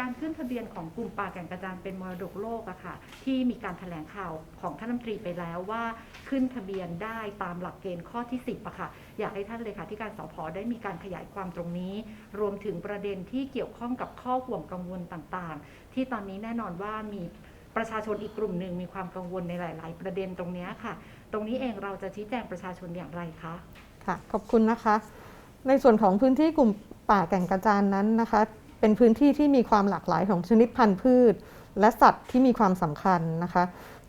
การขึ้นทะเบียนของกลุ่มป่าแก่งกระจานเป็นมรดกโลกอะค่ะ ที่มีการแถลงข่าวของท่านรัฐมนตรีไปแล้วว่าขึ้นทะเบียนได้ตามหลักเกณฑ์ข้อที่ 10อะค่ะ อยากให้ท่านเลยค่ะที่การสพได้มีการขยายความตรงนี้ รวมถึงประเด็นที่เกี่ยวข้องกับข้อห่วงกังวลต่างๆ ที่ตอนนี้แน่นอนว่ามีประชาชนอีกกลุ่มหนึ่งมีความกังวลในหลาย ๆ ประเด็นตรงนี้ค่ะ ตรงนี้เองเราจะชี้แจงประชาชนอย่างไรคะค่ะ ขอบคุณนะคะ ในส่วนของพื้นที่กลุ่มป่าแก่งกระจานนั้นนะคะ เป็นพื้นที่ที่มีความหลากหลายของชนิดพันธุ์พืช และสัตว์ที่มีความสำคัญนะคะ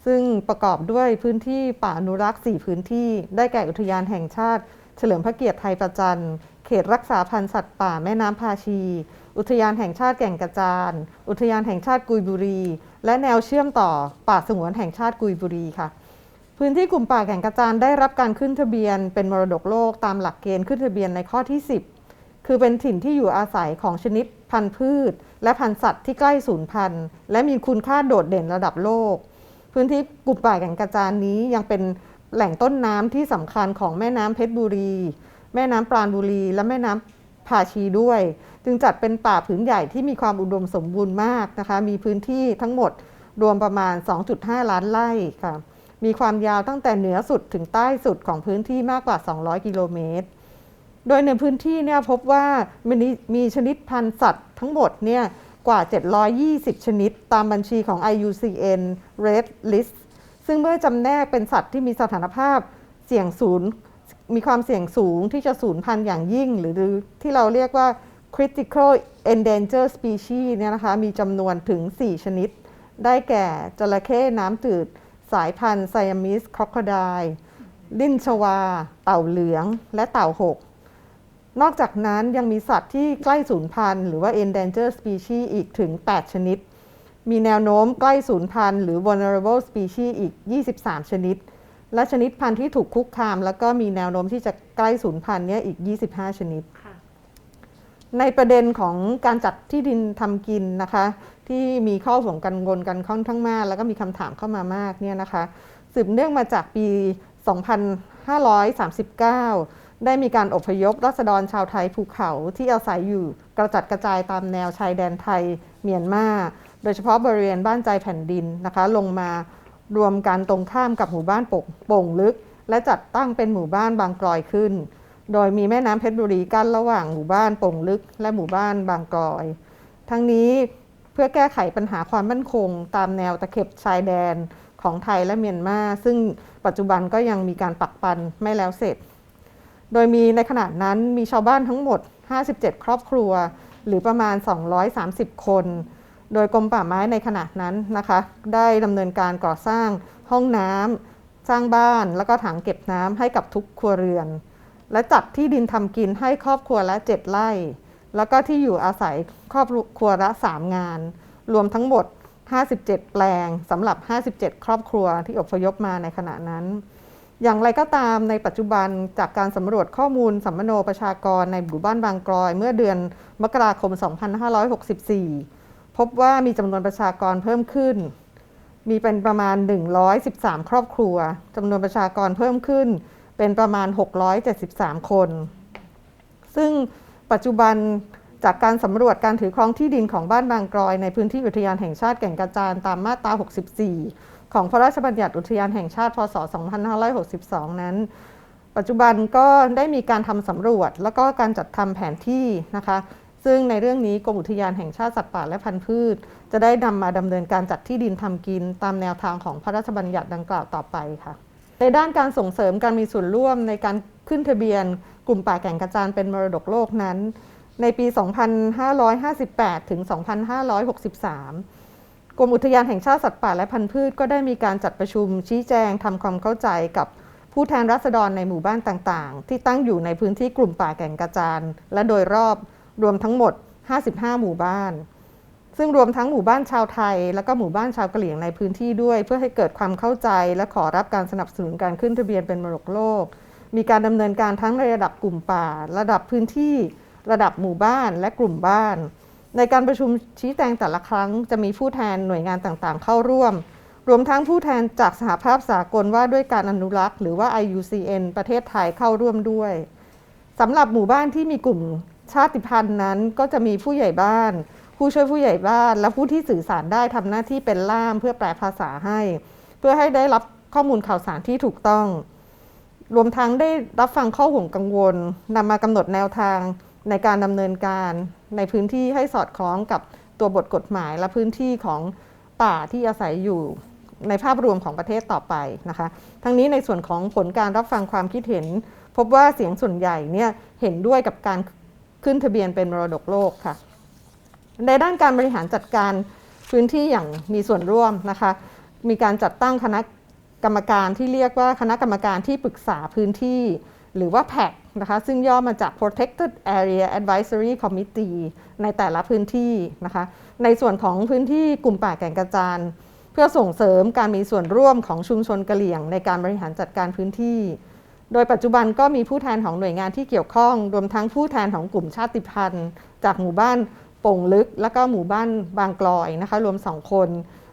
ซึ่งประกอบด้วยพื้นที่ป่าอนุรักษ์ 4 พื้นที่ ได้แก่อุทยานแห่งชาติ เฉลิมพระเกียรติไทยประจันเขตรักษาพันธุ์สัตว์ป่าแม่น้ำพาชี อุทยานแห่งชาติแก่งกระจาน อุทยานแห่งชาติกุยบุรี และแนวเชื่อมต่อป่าสงวนแห่งชาติกุยบุรีค่ะ พื้นที่กลุ่มป่าแก่งกระจานได้รับการขึ้นทะเบียน เป็นมรดกโลกตามหลักเกณฑ์ขึ้นทะเบียนในข้อที่ 10 คือเป็นถิ่นที่อยู่อาศัยของชนิด พันธุ์พืช และพันธุ์สัตว์ที่ใกล้สูญพันธุ์ และมีคุณค่าโดดเด่นระดับโลก พื้นที่กลุ่มป่าแก่งกระจานนี้ยังเป็นแหล่งต้นน้ำที่สำคัญของแม่น้ำเพชรบุรี แม่น้ำปราณบุรี และแม่น้ำภาชีด้วย จึงจัดเป็นป่าผืนใหญ่ที่มีความอุดมสมบูรณ์มากนะคะ มีพื้นที่ทั้งหมดรวมประมาณ 2.5 ล้านไร่ค่ะ มีความยาวตั้งแต่เหนือสุดถึงใต้สุดของพื้นที่มากกว่า 200 กิโลเมตร โดยในพื้นที่เนี่ยพบว่ามีมีชนิดพันธุ์สัตว์ทั้งหมดเนี่ยกว่า 720 ชนิด ตามบัญชีของ IUCN Red List ซึ่งเมื่อจำแนกเป็นสัตว์ที่มีสถานภาพเสี่ยงศูนย์มีความเสี่ยงสูงที่จะสูญพันธุ์อย่างยิ่ง หรือที่เราเรียกว่า critical endangered species เนี่ยนะคะมีจำนวนถึง 4 ชนิด ได้แก่จระเข้น้ำจืด สายพันธุ์ไซมิสค o อก o ไดลิ้นชวา เต่าเหลือง และเต่าหก นอกจากนั้นยังมีสัตว์ที่ใกล้สูญพันธุ์หรือว่า endangered species อีกถึง 8 ชนิด มีแนวโน้มใกล้สูญพันธุ์หรือ vulnerable species อีก 23 ชนิด และชนิดพันธุ์ที่ถูกคุกคาม แล้วก็มีแนวโน้มที่จะใกล้สูญพันธุ์เนี่ยอีก 25 ชนิดค่ะในประเด็นของการจัดที่ดินทำกินนะคะ ที่มีข้อห่วงกังวลกันค่อนข้างมาก แล้วก็มีคำถามเข้ามามากเนี่ยนะคะ สืบเนื่องมาจากปี 2539 ได้มีการอพยพรัษฎรชาวไทยภูเขาที่อาศัยอยู่กระจัดกระจายตามแนวชายแดนไทยเมียนมา โดยเฉพาะบริเวณบ้านใจแผ่นดินนะคะ ลงมารวมกันตรงข้ามกับหมู่บ้านโป่งโป่งลึก และจัดตั้งเป็นหมู่บ้านบางกลอยขึ้น โดยมีแม่น้ำเพชรบุรีกั้นระหว่างหมู่บ้านโป่งลึก และหมู่บ้านบางกลอย ทั้งนี้เพื่อแก้ไขปัญหาความมั่นคง ตามแนวตะเข็บชายแดนของไทยและเมียนมา ซึ่งปัจจุบันก็ยังมีการปักปันไม่แล้วเสร็จ โดยมีในขณะนั้นมีชาวบ้านทั้งหมด 57 ครอบครัว หรือประมาณ 230 คน โดยกรมป่าไม้ในขณะนั้นนะคะ ได้ดำเนินการก่อสร้างห้องน้ำสร้างบ้าน แล้วก็ถังเก็บน้ำให้กับทุกครัวเรือน และจัดที่ดินทำกินให้ครอบครัวละ 7 ไร่ แล้วก็ที่อยู่อาศัยครอบครัวละ 3 งาน รวมทั้งหมด 57 แปลงสำหรับ 57 ครอบครัวที่อพยพมาในขณะนั้น อย่างไรก็ตามในปัจจุบันจากการสำรวจข้อมูลสัมมโนประชากรในหมู่บ้านบางกลอย เมื่อเดือนมกราคม 2564 พบว่ามีจำนวนประชากรเพิ่มขึ้น มีเป็นประมาณ 113 ครอบครัวจำนวนประชากรเพิ่มขึ้น เป็นประมาณ 673 คน ซึ่งปัจจุบันจากการสำรวจการถือครองที่ดินของบ้านบางกรอย ในพื้นที่อุทยานแห่งชาติแก่งกระจานตามมาตรา 64 ของพระราชบัญญัติอุทยานแห่งชาติ พศ 2562 นั้น ปัจจุบันก็ได้มีการทำสำรวจ แล้วก็การจัดทำแผนที่นะคะ ซึ่งในเรื่องนี้กรมอุทยานแห่งชาติสัตว์ป่าและพันธุ์พืช จะได้นำมาดำเนินการจัดที่ดินทำกิน ตามแนวทางของพระราชบัญญัติดังกล่าวต่อไปค่ะ ในด้านการส่งเสริมการมีส่วนร่วมในการขึ้นทะเบียน กลุ่มป่าแก่งกระจานเป็นมรดกโลกนั้น ในปี 2558 ถึง 2563 กรมอุทยานแห่งชาติสัตว์ป่าและพันธุ์พืชก็ได้มีการจัดประชุมชี้แจงทำความเข้าใจกับผู้แทนรัษฎรในหมู่บ้านต่างๆ ที่ตั้งอยู่ในพื้นที่กลุ่มป่าแก่งกระจานและโดยรอบรวมทั้งหมด 55 หมู่บ้าน ซึ่งรวมทั้งหมู่บ้านชาวไทย และก็หมู่บ้านชาวกะเหรี่ยงในพื้นที่ด้วย เพื่อให้เกิดความเข้าใจและขอรับการสนับสนุนการขึ้นทะเบียนเป็นมรดกโลก มีการดำเนินการทั้งในระดับกลุ่มป่า ระดับพื้นที่ ระดับหมู่บ้านและกลุ่มบ้าน ในการประชุมชี้แจงแต่ละครั้งจะมีผู้แทนหน่วยงานต่างๆ เข้าร่วม รวมทั้งผู้แทนจากสหภาพสากลว่าด้วยการอนุรักษ์ หรือว่า IUCN ประเทศไทยเข้าร่วมด้วยสำหรับหมู่บ้านที่มีกลุ่มชาติพันธุ์นั้น ก็จะมีผู้ใหญ่บ้าน ผู้ช่วยผู้ใหญ่บ้าน และผู้ที่สื่อสารได้ทำหน้าที่เป็นล่ามเพื่อแปลภาษาให้ เพื่อให้ได้รับข้อมูลข่าวสารที่ถูกต้อง รวมทั้งได้รับฟังข้อห่วงกังวลนำมากำหนดแนวทาง ในการดำเนินการในพื้นที่ให้สอดคล้องกับตัวบทกฎหมายและพื้นที่ของป่าที่อาศัยอยู่ในภาพรวมของประเทศต่อไปนะคะ ทั้งนี้ในส่วนของผลการรับฟังความคิดเห็น พบว่าเสียงส่วนใหญ่เนี่ยเห็นด้วยกับการขึ้นทะเบียนเป็นมรดกโลกค่ะ ในด้านการบริหารจัดการพื้นที่อย่างมีส่วนร่วมนะคะ มีการจัดตั้งคณะกรรมการที่เรียกว่าคณะกรรมการที่ปรึกษาพื้นที่ หรือว่า PAC นะคะซึ่งย่อมาจาก Protected Area Advisory Committee ในแต่ละพื้นที่นะคะ ในส่วนของพื้นที่กลุ่มป่าแก่งกระจานเพื่อส่งเสริมการมีส่วนร่วมของชุมชนกะเหลี่ยง ในการบริหารจัดการพื้นที่ โดยปัจจุบันก็มีผู้แทนของหน่วยงานที่เกี่ยวข้อง รวมทั้งผู้แทนของกลุ่มชาติพันธุ์ จากหมู่บ้านโป่งลึก และก็หมู่บ้านบางกลอยนะคะ รวมสองคน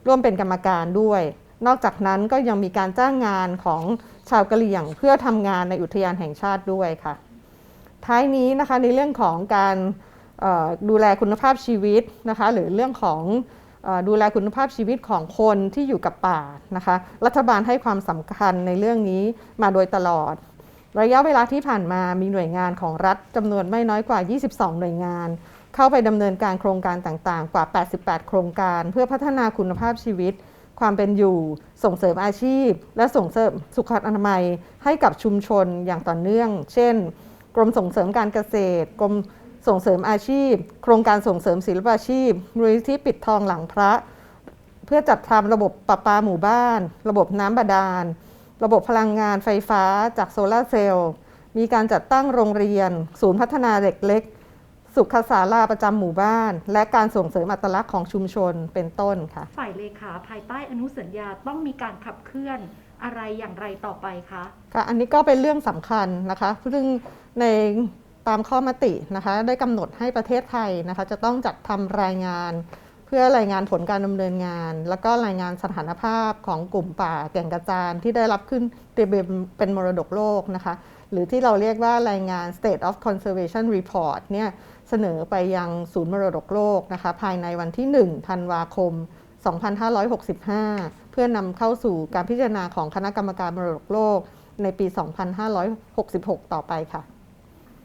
ร่วมเป็นกรรมการด้วย นอกจากนั้นก็ยังมีการจ้างงานของชาวกะเหรี่ยงเพื่อทำงานในอุทยานแห่งชาติด้วยค่ะ ท้ายนี้นะคะในเรื่องของการดูแลคุณภาพชีวิตนะคะหรือเรื่องของดูแลคุณภาพชีวิตของคนที่อยู่กับป่านะคะ รัฐบาลให้ความสำคัญในเรื่องนี้มาโดยตลอด ระยะเวลาที่ผ่านมามีหน่วยงานของรัฐจำนวนไม่น้อยกว่า 22 หน่วยงาน เข้าไปดำเนินการโครงการต่างๆ กว่า 88 โครงการ เพื่อพัฒนาคุณภาพชีวิต ความเป็นอยู่ ส่งเสริมอาชีพ และส่งเสริมสุขอนามัยให้กับชุมชนอย่างต่อเนื่อง เช่น กรมส่งเสริมการเกษตร กรมส่งเสริมอาชีพ โครงการส่งเสริมศิลปาชีพมูลนิธิปิดทองหลังพระ เพื่อจัดทำระบบประปาหมู่บ้าน ระบบน้ำบาดาล ระบบพลังงานไฟฟ้าจากโซลาร์เซลล์ มีการจัดตั้งโรงเรียน ศูนย์พัฒนาเด็กเล็ก สุขศาลาประจำหมู่บ้าน และการส่งเสริมอัตลักษณ์ของชุมชนเป็นต้นค่ะ ฝ่ายเลขาภายใต้อนุสัญญาต้องมีการขับเคลื่อนอะไรอย่างไรต่อไปคะค่ะ อันนี้ก็เป็นเรื่องสำคัญนะคะซึ่งในตามข้อมตินะคะได้กำหนดให้ประเทศไทยนะคะจะต้องจัดทำรายงานเพื่อรายงานผลการดำเนินงาน แล้วก็รายงานสถานภาพของกลุ่มป่าแก่งกระจานที่ได้รับขึ้นทะเบียนเป็นมรดกโลกนะคะ หรือที่เราเรียกว่ารายงาน State of Conservation Report เนี่ยเสนอไปยังศูนย์มรดกโลกนะคะภายในวันที่ 1 ธันวาคม 2565 เพื่อนำเข้าสู่การพิจารณาของคณะกรรมการมรดกโลกในปี 2566 ต่อไปค่ะ